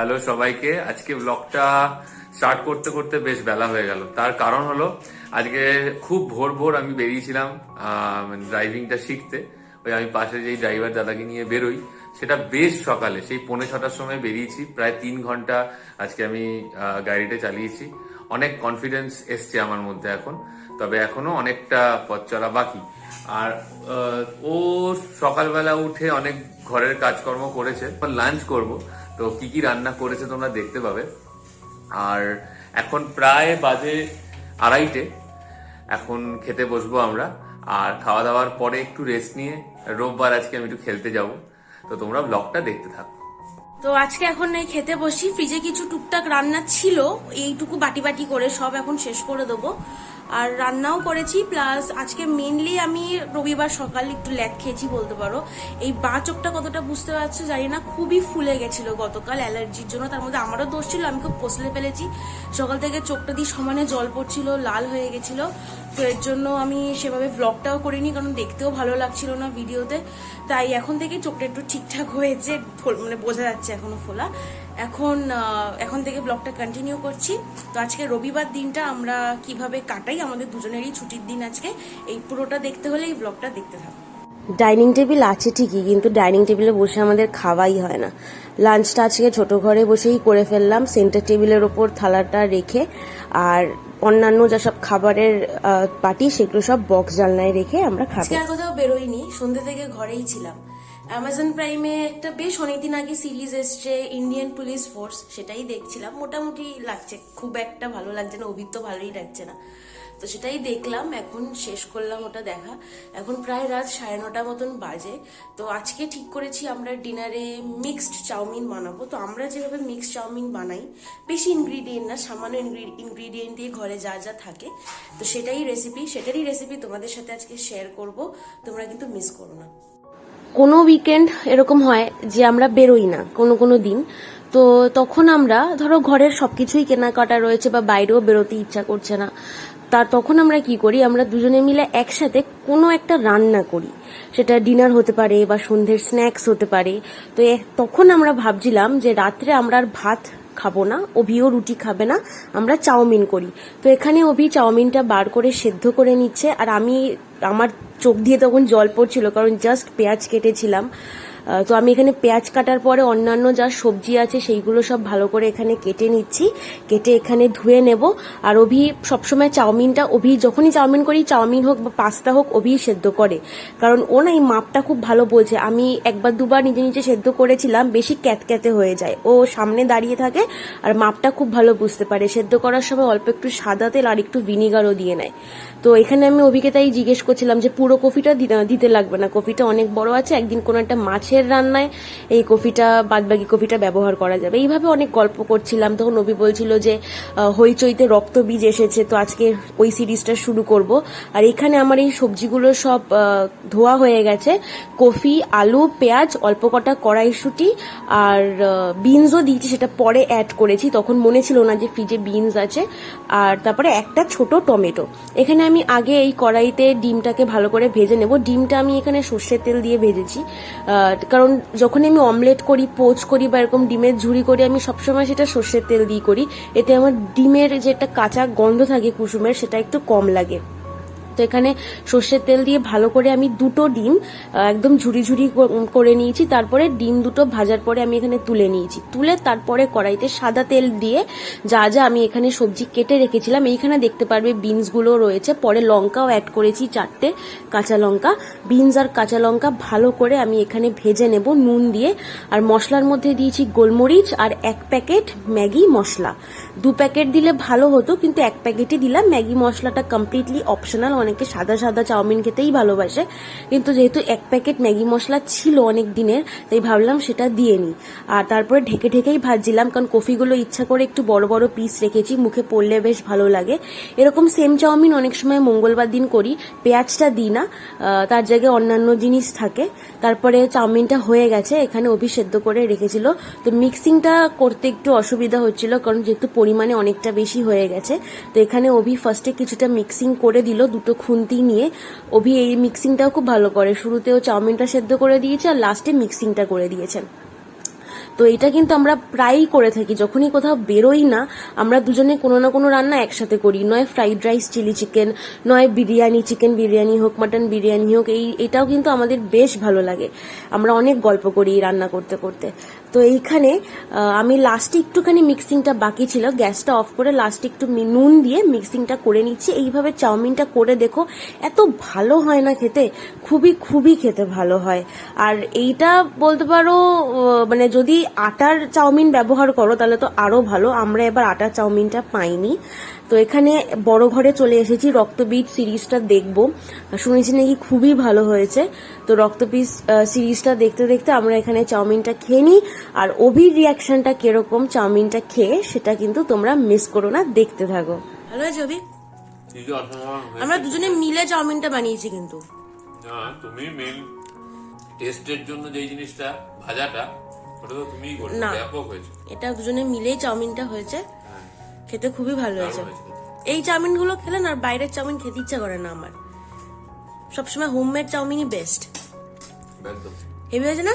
Hello সবাইকে। আজকে ব্লগটা স্টার্ট করতে করতে বেশ বেলা হয়ে গেল। তার কারণ হলো, আজকে খুব ভোর ভোর আমি বেরিয়েছিলাম ড্রাইভিংটা শিখতে। ওই আমি পাশে যেই ড্রাইভার দাদাকে নিয়ে বেরোই, সেটা বেশ সকালে, সেই পৌনে ছটার সময় বেরিয়েছি। প্রায় তিন ঘণ্টা আজকে আমি গাড়িটা চালিয়েছি। অনেক কনফিডেন্স এসছে আমার মধ্যে এখন, তবে এখনও অনেকটা পথ চলা বাকি। আর ও সকালবেলা উঠে অনেক ঘরের কাজকর্ম করেছে। লাঞ্চ করব, তো কি কি রান্না করেছে তোমরা দেখতে পাবে। আর এখন প্রায় বাজে আড়াইটে, এখন খেতে বসবো আমরা। আর খাওয়া দাওয়ার পরে একটু রেস্ট নিয়ে রোববার আজকে আমি একটু খেলতে যাব। তো তোমরা ব্লগটা দেখতে থাকো। তো আজকে এখন এই খেতে বসি। ফ্রিজে কিছু টুকটাক রান্না ছিল, এইটুকু বাটি বাটি করে সব এখন শেষ করে দেবো। আর রান্নাও করেছি প্লাস আজকে মেনলি আমি রবিবার সকাল একটু ল্যাক খেয়েছি বলতে পারো। এই বা চোখটা কতটা বুঝতে পারছ জানি না, খুবই ফুলে গেছিল গতকাল অ্যালার্জির জন্য। তার মধ্যে আমারও দোষ ছিল, আমি খুব কষলে ফেলেছি। সকাল থেকে চোখটা দিয়ে সমানে জল পড়ছিল, লাল হয়ে গেছিল। তো এর জন্য আমি সেভাবে ভ্লগটাও করিনি, কারণ দেখতেও ভালো লাগছিল না ভিডিওতে। তাই এখন থেকে চোখটা একটু ঠিকঠাক হয়েছে মানে বোঝা যাচ্ছে এখনও ফোলা। এখন এখন থেকে ব্লগটা কন্টিনিউ করছি। তো আজকে রবিবার দিনটা আমরা কীভাবে কাটাই আমাদের দুজনেরই ছুটির দিন আজকে। এই পুরোটা দেখতে হলে এই ব্লগটা দেখতে থাকো। ডাইনিং টেবিল আছে ঠিকই কিন্তু ডাইনিং টেবিলে বসে আমাদের খাওয়াই হয় না। লাঞ্চটা আজকে ছোট ঘরে বসেই করে ফেললাম সেন্টার টেবিলের ওপর থালাটা রেখে আর অন্যান্য যা সব খাবারের পাটি সেগুলো সব বক্স জানলায় রেখে আমরা খাব। কোথাও বেরোইনি সন্ধ্যে থেকে ঘরেই ছিলাম। অ্যামাজন প্রাইমে একটা বেশ অনেকদিন আগে সিরিজ এসছে ইন্ডিয়ান পুলিশ ফোর্স সেটাই দেখছিলাম। মোটামুটি লাগছে, খুব একটা ভালো লাগছে না, অভিজ্ঞ ভালোই লাগছে না। তো সেটাই দেখলাম, এখন শেষ করলাম ওটা দেখা। এখন প্রায় রাত সাড়ে নটা মতন বাজে। তো আজকে ঠিক করেছি আমরা ডিনারে মিক্সড চাউমিন বানাবো। তো আমরা যেভাবে মিক্সড চাউমিন বানাই, বেশি ইনগ্রিডিয়েন্ট না, সামান্য ইনগ্রিডিয়েন্ট দিয়ে ঘরে যা যা থাকে, তো সেটাই রেসিপি সেটারই রেসিপি তোমাদের সাথে আজকে শেয়ার করব। তোমরা কিন্তু মিস করো না। কোনো উইকেন্ড এরকম হয় যে আমরা বেরোই না, কোনো কোনো দিন। তো তখন আমরা, ধরো ঘরের সব কিছুই কেনাকাটা রয়েছে বা বাইরেও বেরোতে ইচ্ছা করছে না, তা তখন আমরা কি করি, আমরা দুজনে মিলে একসাথে কোনো একটা রান্না করি। সেটা ডিনার হতে পারে বা সন্ধ্যের স্ন্যাক্স হতে পারে। তো তখন আমরা ভাবছিলাম যে রাত্রে আমরা আর ভাত খাব না, অভিও রুটি খাবে না, আমরা চাউমিন করি। তো এখানে অভি চাউমিনটা বার করে সেদ্ধ করে নিচ্ছে, আর আমি আমার চোখ দিয়ে তখন জল পড়ছিল, কারণ জাস্ট পেঁয়াজ কেটেছিলাম। তো আমি এখানে পেঁয়াজ কাটার পরে অন্যান্য যা সবজি আছে, সেইগুলো সব ভালো করে এখানে কেটে নিচ্ছি। কেটে এখানে ধুয়ে নেব। আর অভি সবসময় চাউমিনটা, অভি যখনই চাউমিন করি, চাউমিন হোক বা পাস্তা হোক অভি সেদ্ধ করে। কারণ ও না এই মাপটা খুব ভালো বলছে আমি একবার দুবার নিজে নিজে সেদ্ধ করেছিলাম, বেশি ক্যাতক্যাতে হয়ে যায়। ও সামনে দাঁড়িয়ে থাকে আর মাপটা খুব ভালো বুঝতে পারে। সেদ্ধ করার সময় অল্প একটু সাদা তেল আর একটু ভিনিগারও দিয়ে নেয়। তো এখানে আমি অভিকে তাই জিজ্ঞেস করছিলাম যে পুরো কফিটা দিতে- লাগবে না। কফিটা অনেক বড় আছে, একদিন কোনো একটা মাছের রান্নায় এই কফিটা, বাদবাকি কফিটা ব্যবহার করা যাবে। এইভাবে অনেক গল্প করছিলাম। তখন অভি বলছিল যে হইচইতে রক্তবীজ এসেছে, তো আজকে ওই সিরিজটা শুরু করব। আর এখানে আমার এই সবজিগুলো সব ধোয়া হয়ে গেছে। কফি, আলু, পেঁয়াজ, অল্প কটা কড়াইশুটি আর বিনসও দিয়েছি, সেটা পরে অ্যাড করেছি। তখন মনে ছিল না যে ফ্রিজে বিনস আছে। আর তারপরে একটা ছোট টমেটো। এখানে আমি আগে এই কড়াইতে ডিমটাকে ভালো করে ভেজে নেব। ডিমটা আমি এখানে সর্ষের তেল দিয়ে ভেজেছি। কারণ যখন আমি অমলেট করি পোচ করি বা এরকম ডিমের ঝুড়ি করি, আমি সবসময় সেটা সর্ষের তেল দিয়ে করি। এতে আমার ডিমের যে একটা কাঁচা গন্ধ থাকে কুসুমের, সেটা একটু কম লাগে। তো এখানে সর্ষের তেল দিয়ে ভালো করে আমি দুটো ডিম একদম ঝুড়ি ঝুড়ি করে নিয়েছি। তারপরে ডিম দুটো ভাজার পরে আমি এখানে তুলে নিয়েছি। তুলে তারপরে কড়াইতে সাদা তেল দিয়ে যা যা আমি এখানে সবজি কেটে রেখেছিলাম, এইখানে দেখতে পারবে বিনসগুলো রয়েছে। পরে লঙ্কাও অ্যাড করেছি চারটে কাঁচা লঙ্কা। বিনস আর কাঁচা লঙ্কা ভালো করে আমি এখানে ভেজে নেব নুন দিয়ে। আর মশলার মধ্যে দিয়েছি গোলমরিচ আর এক প্যাকেট ম্যাগি মশলা। দু প্যাকেট দিলে ভালো হতো, কিন্তু এক প্যাকেটই দিলাম। ম্যাগি মশলাটা কমপ্লিটলি অপশনাল অনেকে সাদা সাদা চাউমিন খেতেই ভালোবাসে। কিন্তু যেহেতু এক প্যাকেট ম্যাগি মশলা ছিল অনেক দিনের, তাই ভাবলাম সেটা দিয়ে নিই। আর তারপরে ঢেকে ঢেকেই ভাজছিলাম, কারণ কফিগুলো ইচ্ছা করে একটু বড় বড় পিস রেখেছি, মুখে পড়লে বেশ ভালো লাগে। এরকম সেম চাউমিন অনেক সময় মঙ্গলবার দিন করি, পেঁয়াজটা দিই না তার জায়গায় অন্যান্য জিনিস থাকে। তারপরে চাউমিনটা হয়ে গেছে, এখানে অভি সেদ্ধ করে রেখেছিল। তো মিক্সিংটা করতে একটু অসুবিধা হচ্ছিল, কারণ যেহেতু পরিমাণে অনেকটা বেশি হয়ে গেছে, তো এখানে অভি ফার্স্টে কিছুটা মিক্সিং করে দিল, দুটো খুন্তি নিয়ে অভি এই মিক্সিংটাও খুব ভালো করে। শুরুতেও চাউমিনটা সেদ্ধ করে দিয়েছে আর লাস্টে মিক্সিংটা করে দিয়েছেন। তো এটা কিন্তু আমরা প্রায়ই করে থাকি। যখনই কোথাও বেরোই না, আমরা দুজনে কোনো না কোনো রান্না একসাথে করি। নয় ফ্রাইড রাইস চিলি চিকেন নয় বিরিয়ানি চিকেন বিরিয়ানি হোক মাটন বিরিয়ানি হোক, এই, এটাও কিন্তু আমাদের বেশ ভালো লাগে। আমরা অনেক গল্প করি রান্না করতে করতে। তো এইখানে আমি লাস্টে একটুখানি মিক্সিংটা বাকি ছিল। গ্যাসটা অফ করে লাস্টে একটু নুন দিয়ে মিক্সিংটা করে নিচ্ছি। এইভাবে চাউমিনটা করে দেখো, এত ভালো হয় না খেতে, খুবই খুবই খেতে ভালো হয়। আর এইটা বলতে পারো মানে যদি আটার চাউমিন ব্যবহার করো তাহলে তো আরও ভালো। আমরা এবার আটার চাউমিনটা পাইনি। তো এখানে বড় ঘরে চলে এসেছি রক্তবীজ সিরিজটা দেখব। শুনেছি নাকি খুবই ভালো হয়েছে। তো রক্তবীজ সিরিজটা দেখতে দেখতে আমরা এখানে চাউমিনটা খেয়ে নিই। আর অভির রিয়াকশনটা কীরকম চাউমিনটা খেয়ে সেটা কিন্তু তোমরা মিস করো না দেখতে থাকো। ভালো অভি? যে। আমরা দুজনে মিলে চাউমিনটা বানিয়েছি কিন্তু। না তুমি মেন টেস্টের জন্য যেই জিনিসটা ভাজাটা না। এটা দুজনে মিলেই চাউমিনটা হয়েছে। হ্যাঁ। খেতে খুবই ভালো হয়েছে। এই চাউমিনগুলো খেলে না আর বাইরের চাউমিন খেতে ইচ্ছা করে না আমার। সবসময় হোমমেড চাউমিনই বেস্ট হেভি হয়েছে না?